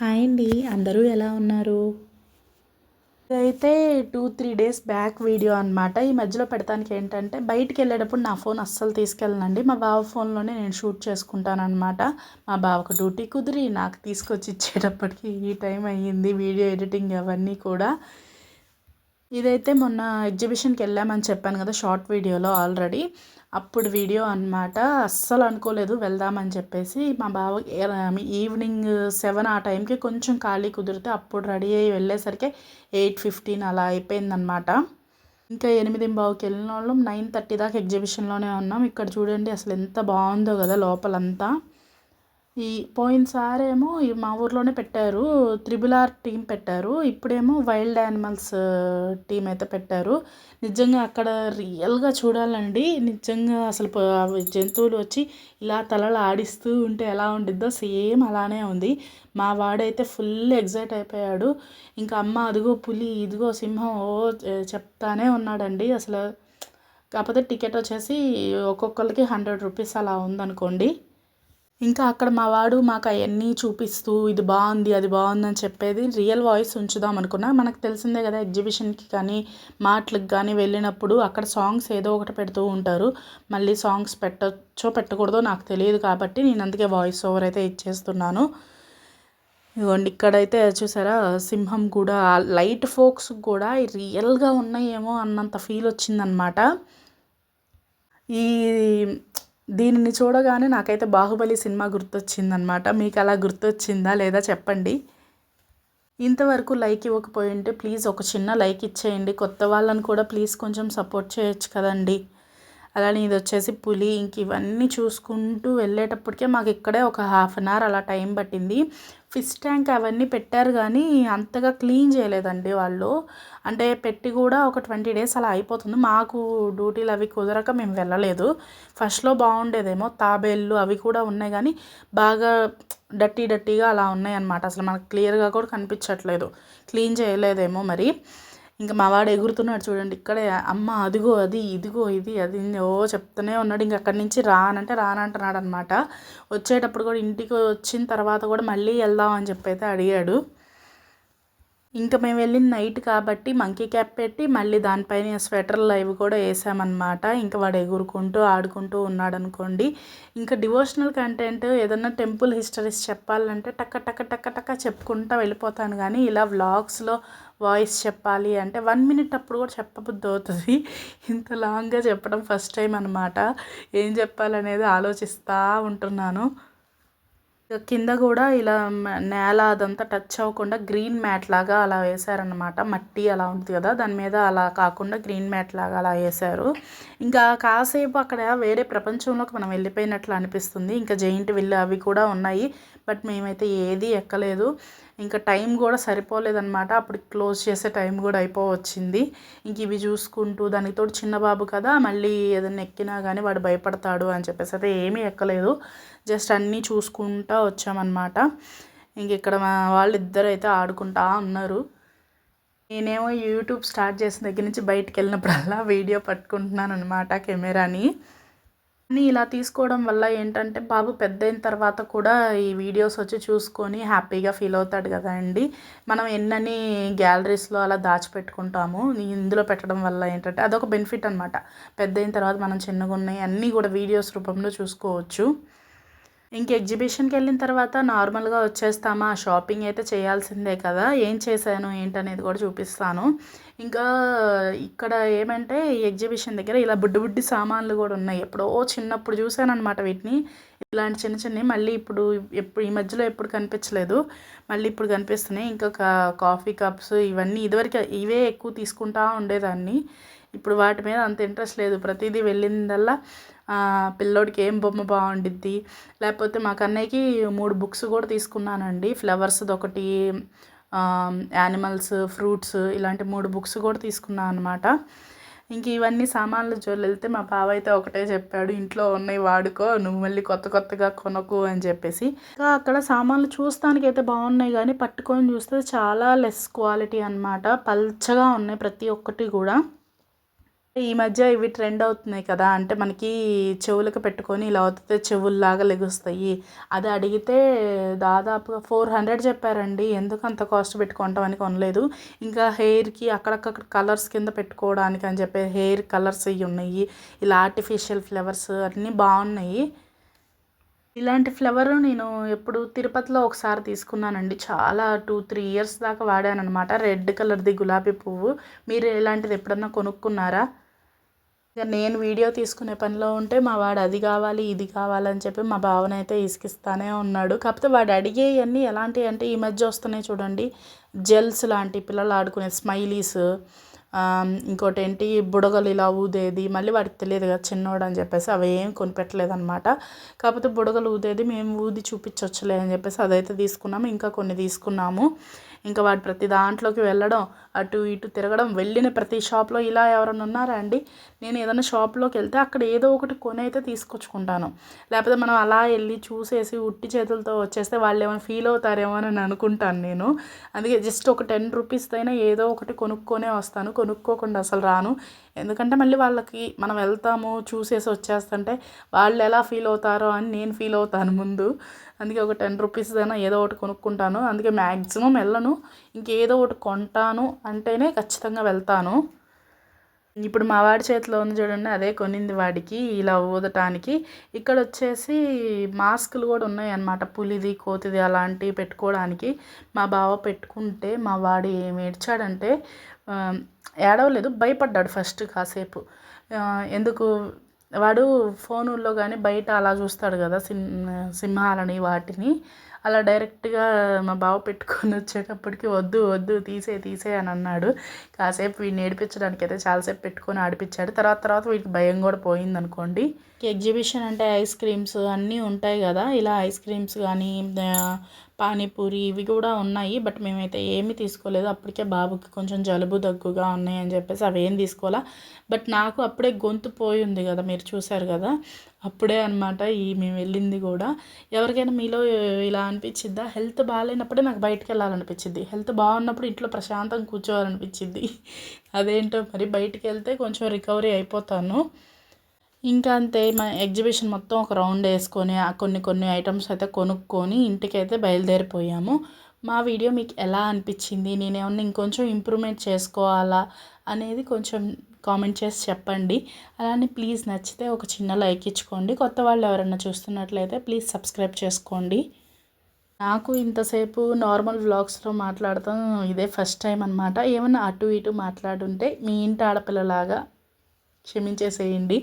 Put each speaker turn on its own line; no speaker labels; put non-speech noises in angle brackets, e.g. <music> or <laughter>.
Hi అండి. అందరూ ఎలా ఉన్నారు? ఇదైతే two three days back video అనమాట ఈ మధ్యలో పెడతానికి ఏంటంటే బయటికి వెళ్ళేటప్పుడు నా ఫోన్ అస్సలు తీసుకెళ్ళనండి. మా బావ ఫోన్లోనే నేను షూట్ చేసుకుంటాను అనమాట మా బావకు డ్యూటీ కుదిరి నాకు తీసుకొచ్చి ఇచ్చేటప్పటికి ఈ టైం అయ్యింది వీడియో ఎడిటింగ్ అవన్నీ కూడా. ఇదైతే మొన్న ఎగ్జిబిషన్కి వెళ్ళామని చెప్పాను కదా షార్ట్ వీడియోలో ఆల్రెడీ అప్పుడు వీడియో అనమాట అస్సలు అనుకోలేదు వెళ్దామని చెప్పేసి మా బావ ఈవినింగ్ సెవెన్ ఆ టైంకి కొంచెం ఖాళీ కుదిరితే అప్పుడు రెడీ అయ్యి వెళ్ళేసరికి ఎయిట్ ఫిఫ్టీన్ అలా అయిపోయిందనమాట ఇంకా ఎనిమిది బావుకి వెళ్ళిన వాళ్ళం నైన్ థర్టీ దాకా ఎగ్జిబిషన్లోనే ఉన్నాం. ఇక్కడ చూడండి అసలు ఎంత బాగుందో కదా లోపలంతా. ఈ పోయినసారేమో మా ఊర్లోనే పెట్టారు త్రిబుల్ ఆర్ టీం పెట్టారు. ఇప్పుడేమో వైల్డ్ యానిమల్స్ టీం అయితే పెట్టారు. నిజంగా అక్కడ రియల్గా చూడాలండి. నిజంగా అసలు జంతువులు వచ్చి ఇలా తలలు ఆడిస్తూ ఉంటే ఎలా ఉండిద్దో సేమ్ అలానే ఉంది. మా వాడైతే ఫుల్ ఎగ్జైట్ అయిపోయాడు. ఇంకా అమ్మ అదిగో పులి ఇదిగో సింహం ఓ చెప్తానే ఉన్నాడండి. అసలు కాకపోతే టికెట్ వచ్చేసి ఒక్కొక్కరికి హండ్రెడ్ రూపీస్ అలా ఉందనుకోండి. ఇంకా అక్కడ మా వాడు మాకు అవన్నీ చూపిస్తూ ఇది బాగుంది అది బాగుంది అని చెప్పేది రియల్ వాయిస్ ఉంచుదాం అనుకున్నా. మనకు తెలిసిందే కదా ఎగ్జిబిషన్కి కానీ మాటలకు కానీ వెళ్ళినప్పుడు అక్కడ సాంగ్స్ ఏదో ఒకటి పెడుతూ ఉంటారు. మళ్ళీ సాంగ్స్ పెట్టచ్చో పెట్టకూడదో నాకు తెలియదు కాబట్టి నేను అందుకే వాయిస్ ఓవర్ అయితే ఇచ్చేస్తున్నాను. ఇదిగోండి ఇక్కడైతే చూసారా సింహం కూడా లైట్ ఫోక్స్ కూడా రియల్గా ఉన్నాయేమో అన్నంత ఫీల్ వచ్చిందనమాట. ఈ దీనిని చూడగానే నాకైతే బాహుబలి సినిమా గుర్తొచ్చిందనమాట మీకు అలా గుర్తొచ్చిందా లేదా చెప్పండి. ఇంతవరకు లైక్ ఇవ్వకపోయి ఉంటే ప్లీజ్ ఒక చిన్న లైక్ ఇచ్చేయండి. కొత్త వాళ్ళని కూడా ప్లీజ్ కొంచెం సపోర్ట్ చేయొచ్చు కదండి. అలానే ఇది వచ్చేసి పులి ఇంక ఇవన్నీ చూసుకుంటూ వెళ్ళేటప్పటికే మాకు ఇక్కడే ఒక హాఫ్ అన్ అవర్ అలా టైం పట్టింది. ఫిష్ ట్యాంక్ అవన్నీ పెట్టారు కానీ అంతగా క్లీన్ చేయలేదండి వాళ్ళు. అంటే పెట్టి కూడా ఒక ట్వంటీ డేస్ అలా అయిపోతుంది. మాకు డ్యూటీలు అవి కుదరక మేము వెళ్ళలేదు. ఫస్ట్లో బాగుండేదేమో తాబేళ్ళు అవి కూడా ఉన్నాయి కానీ బాగా డట్టి డట్టీగా అలా ఉన్నాయి అన్నమాట అసలు మనకు క్లియర్గా కూడా కనిపించట్లేదు. క్లీన్ చేయలేదేమో మరి. ఇంకా మా వాడు ఎగురుతున్నాడు చూడండి ఇక్కడే అమ్మ అదిగో అది ఇదిగో ఇది అది ఓ చెప్తూనే ఉన్నాడు. ఇంక అక్కడి నుంచి రానంటే రానంటున్నాడు అనమాట వచ్చేటప్పుడు కూడా ఇంటికి వచ్చిన తర్వాత కూడా మళ్ళీ వెళ్దాం అని చెప్పి అయితే అడిగాడు. ఇంకా మేము వెళ్ళిన నైట్ కాబట్టి మంకీ క్యాప్ పెట్టి మళ్ళీ దానిపైన స్వెటర్లు అవి కూడా వేసామన్నమాట. ఇంకా వాడు ఎగురుకుంటూ ఆడుకుంటూ ఉన్నాడు అనుకోండి ఇంకా డివోషనల్ కంటెంట్ ఏదన్నా టెంపుల్ హిస్టరీస్ చెప్పాలంటే టక్క టక్క టక్క టక్క చెప్పుకుంటూ వెళ్ళిపోతాను. కానీ ఇలా వ్లాగ్స్లో వాయిస్ చెప్పాలి అంటే వన్ మినిట్ అప్పుడు కూడా చెప్పబుద్ధి అవుతుంది. ఇంత లాంగ్గా చెప్పడం ఫస్ట్ టైం అనమాట ఏం చెప్పాలనేది ఆలోచిస్తూ ఉంటున్నాను. కింద కూడా ఇలా నేల అదంతా టచ్ అవ్వకుండా గ్రీన్ మ్యాట్ లాగా అలా వేశారనమాట మట్టి అలా ఉంటుంది కదా దాని మీద అలా కాకుండా గ్రీన్ మ్యాట్ లాగా అలా వేశారు. ఇంకా కాసేపు అక్కడ వేరే ప్రపంచంలోకి మనం వెళ్ళిపోయినట్లు అనిపిస్తుంది. ఇంకా జైంట్ విల్లు అవి కూడా ఉన్నాయి. బట్ మేమైతే ఏది ఎక్కలేదు. ఇంకా టైం కూడా సరిపోలేదన్నమాట. అప్పుడు క్లోజ్ చేసే టైం కూడా అయిపోవచ్చింది. ఇంక ఇవి చూసుకుంటూ దానికి తోడు చిన్న బాబు కదా మళ్ళీ ఏదైనా ఎక్కినా కానీ వాడు భయపడతాడు అని చెప్పేసి అయితే ఏమీ ఎక్కలేదు. జస్ట్ అన్నీ చూసుకుంటూ వచ్చామన్నమాట. ఇంక ఇక్కడ వాళ్ళిద్దరు అయితే ఆడుకుంటా ఉన్నారు. నేనేమో యూట్యూబ్ స్టార్ట్ చేసిన దగ్గర నుంచి బయటకు వెళ్ళినప్పుడల్లా వీడియో పట్టుకుంటున్నాను అనమాట కెమెరాని. కానీ ఇలా తీసుకోవడం వల్ల ఏంటంటే బాబు పెద్ద అయిన తర్వాత కూడా ఈ వీడియోస్ వచ్చి చూసుకొని హ్యాపీగా ఫీల్ అవుతాడు కదా అండి. మనం ఎన్నని గ్యాలరీస్లో అలా దాచిపెట్టుకుంటాము. ఇందులో పెట్టడం వల్ల ఏంటంటే అదొక బెనిఫిట్ అనమాట పెద్ద అయిన తర్వాత మనం చిన్నగా ఉన్నాయి అన్నీ కూడా వీడియోస్ రూపంలో చూసుకోవచ్చు. ఇంక ఎగ్జిబిషన్కి వెళ్ళిన తర్వాత నార్మల్గా వచ్చేస్తామా? షాపింగ్ అయితే చేయాల్సిందే కదా? ఏం చేశాను? ఏంటనేది కూడా చూపిస్తాను. ఇంకా ఇక్కడ ఏమంటే ఈ ఎగ్జిబిషన్ దగ్గర ఇలా బుడ్డి బుడ్డి సామాన్లు కూడా ఉన్నాయి. ఎప్పుడో చిన్నప్పుడు చూశాను అనమాట వీటిని. ఇలాంటి చిన్న చిన్నవి మళ్ళీ ఇప్పుడు ఎప్పుడు ఈ మధ్యలో ఎప్పుడు కనిపించలేదు. మళ్ళీ ఇప్పుడు కనిపిస్తున్నాయి. ఇంకా కాఫీ కప్స్ ఇవన్నీ ఇదివరకు ఇవే ఎక్కువ తీసుకుంటా ఉండేదాన్ని. ఇప్పుడు వాటి మీద అంత ఇంట్రెస్ట్ లేదు. ప్రతిదీ వెళ్ళిందల్లా పిల్లోడికి ఏం బొమ్మ బాగుండిద్ది? లేకపోతే మా కన్నయ్యకి మూడు బుక్స్ కూడా తీసుకున్నానండి. ఫ్లవర్స్ది ఒకటి యానిమల్స్ ఫ్రూట్స్ ఇలాంటి మూడు బుక్స్ కూడా తీసుకున్నాను అనమాట ఇంక ఇవన్నీ సామాన్లు జోలు వెళ్తే మా బావ అయితే ఒకటే చెప్పాడు ఇంట్లో ఉన్నాయి వాడుకో నువ్వు మళ్ళీ కొత్త కొత్తగా కొనకు అని చెప్పేసి. ఇంకా అక్కడ సామాన్లు చూస్తానికి అయితే బాగున్నాయి కానీ పట్టుకొని చూస్తే చాలా లెస్ క్వాలిటీ అనమాట పల్చగా ఉన్నాయి ప్రతి ఒక్కటి కూడా. ఈ మధ్య ఇవి ట్రెండ్ అవుతున్నాయి కదా అంటే మనకి చెవులకు పెట్టుకొని ఇలా అవుతుంది చెవుల్లాగా లెగుస్తాయి. అది అడిగితే దాదాపుగా ఫోర్ హండ్రెడ్ చెప్పారండి. ఎందుకు అంత కాస్ట్ పెట్టుకుంటామని కొనలేదు. ఇంకా హెయిర్కి అక్కడక్కడ కలర్స్ కింద పెట్టుకోవడానికి అని చెప్పి హెయిర్ కలర్స్ ఇవి ఉన్నాయి. ఇలా ఆర్టిఫిషియల్ ఫ్లవర్స్ అన్నీ బాగున్నాయి. ఇలాంటి ఫ్లవర్ నేను ఎప్పుడు తిరుపతిలో ఒకసారి తీసుకున్నానండి. చాలా టూ త్రీ ఇయర్స్ దాకా వాడాను అనమాట రెడ్ కలర్ది గులాబీ పువ్వు. మీరు ఇలాంటిది ఎప్పుడన్నా కొనుక్కున్నారా? ఇక నేను వీడియో తీసుకునే పనిలో ఉంటే మా వాడు అది కావాలి ఇది కావాలని చెప్పి మా భావన అయితే ఇసుకిస్తానే ఉన్నాడు. కాకపోతే వాడు అడిగేవన్నీ ఎలాంటివి అంటే ఈ మధ్య వస్తున్నాయి చూడండి. జెల్స్ లాంటి పిల్లలు ఆడుకునే స్మైలీస్. ఇంకోటి ఏంటి బుడగలు ఇలా ఊదేది మళ్ళీ వాడికి తెలియదు కదా చిన్నోడు అని చెప్పేసి అవి ఏం కొనిపెట్టలేదు అనమాట కాకపోతే బుడగలు ఊదేది మేము ఊది చూపించవచ్చులే అని చెప్పేసి అదైతే తీసుకున్నాము ఇంకా కొన్ని తీసుకున్నాము. ఇంకా వాడు ప్రతి దాంట్లోకి వెళ్ళడం అటు ఇటు తిరగడం వెళ్ళిన ప్రతి షాప్లో ఇలా ఎవరైనా ఉన్నారా అండి? నేను ఏదైనా షాప్లోకి వెళ్తే అక్కడ ఏదో ఒకటి కొని అయితే తీసుకొచ్చుకుంటాను. లేకపోతే మనం అలా వెళ్ళి చూసేసి ఉట్టి చేతులతో వచ్చేస్తే వాళ్ళు ఏమైనా ఫీల్ అవుతారేమో అని అనుకుంటాను నేను. అందుకే జస్ట్ ఒక టెన్ రూపీస్ అయినా ఏదో ఒకటి కొనుక్కొనే వస్తాను. కొనుక్కోకుండా అసలు రాను. ఎందుకంటే మళ్ళీ వాళ్ళకి మనం వెళ్తాము చూసేసి వచ్చేస్తుంటే వాళ్ళు ఎలా ఫీల్ అవుతారో అని నేను ఫీల్ అవుతాను ముందు. అందుకే ఒక టెన్ రూపీస్ అయినా ఏదో ఒకటి కొనుక్కుంటాను. అందుకే మ్యాక్సిమం వెళ్ళను. ఇంకేదో ఒకటి కొంటాను అంటేనే ఖచ్చితంగా వెళ్తాను. ఇప్పుడు మా వాడి చేతిలో ఉంది చూడండి అదే కొనింది వాడికి ఇలా ఊదటానికి. ఇక్కడ వచ్చేసి మాస్కులు కూడా ఉన్నాయి పులిది కోతిది అలాంటివి పెట్టుకోవడానికి. మా బావ పెట్టుకుంటే మా వాడు ఏమి ఏడ్చాడంటే ఏడవలేదు భయపడ్డాడు ఫస్ట్ కాసేపు. ఎందుకు? వాడు ఫోనుల్లో కానీ బయట అలా చూస్తాడు కదా సిం సింహాలని వాటిని. అలా డైరెక్ట్గా మా బావ పెట్టుకొని వచ్చేటప్పటికి వద్దు వద్దు తీసే తీసే అని అన్నాడు. కాసేపు వీడిని ఏడిపించడానికి అయితే చాలాసేపు పెట్టుకొని ఆడిపించాడు. తర్వాత తర్వాత వీడికి భయం కూడా పోయింది అనుకోండి. ఎగ్జిబిషన్ అంటే ఐస్ క్రీమ్స్ అన్నీ ఉంటాయి కదా ఇలా ఐస్ క్రీమ్స్ కానీ పానీపూరి ఇవి కూడా ఉన్నాయి. బట్ మేమైతే ఏమీ తీసుకోలేదు. అప్పటికే బాబుకి కొంచెం జలుబు దగ్గుగా ఉన్నాయి అని చెప్పేసి అవేం తీసుకోవాలా. బట్ నాకు అప్పుడే గొంతు పోయి ఉంది కదా మీరు చూశారు కదా. అప్పుడే అనమాట ఈ మేము వెళ్ళింది కూడా. ఎవరికైనా మీలో ఇలా అనిపించిద్దా? హెల్త్ బాగాలేనప్పుడే నాకు బయటకు వెళ్ళాలనిపించింది హెల్త్ బాగున్నప్పుడు ఇంట్లో ప్రశాంతంగా కూర్చోవాలనిపించింది <laughs> అదేంటో మరి బయటికి వెళ్తే కొంచెం రికవరీ అయిపోతాను. ఇంకా అంతే మా ఎగ్జిబిషన్ మొత్తం ఒక రౌండ్ వేసుకొని కొన్ని కొన్ని ఐటమ్స్ అయితే కొనుక్కొని ఇంటికైతే బయలుదేరిపోయాము. మా వీడియో మీకు ఎలా అనిపించింది? నేను ఏమన్నా ఇంకొంచెం ఇంప్రూవ్మెంట్ చేసుకోవాలా? అనేది కొంచెం కామెంట్ చేసి చెప్పండి. అలానే ప్లీజ్ నచ్చితే ఒక చిన్న లైక్ ఇచ్చుకోండి. కొత్త వాళ్ళు ఎవరైనా చూస్తున్నట్లయితే ప్లీజ్ సబ్స్క్రైబ్ చేసుకోండి. నాకు ఇంతసేపు నార్మల్ వ్లాగ్స్లో మాట్లాడతాం ఇదే ఫస్ట్ టైం అనమాట ఏమన్నా అటు ఇటు మాట్లాడుంటే మీ ఇంటి ఆడపిల్లలాగా క్షమించేసేయండి.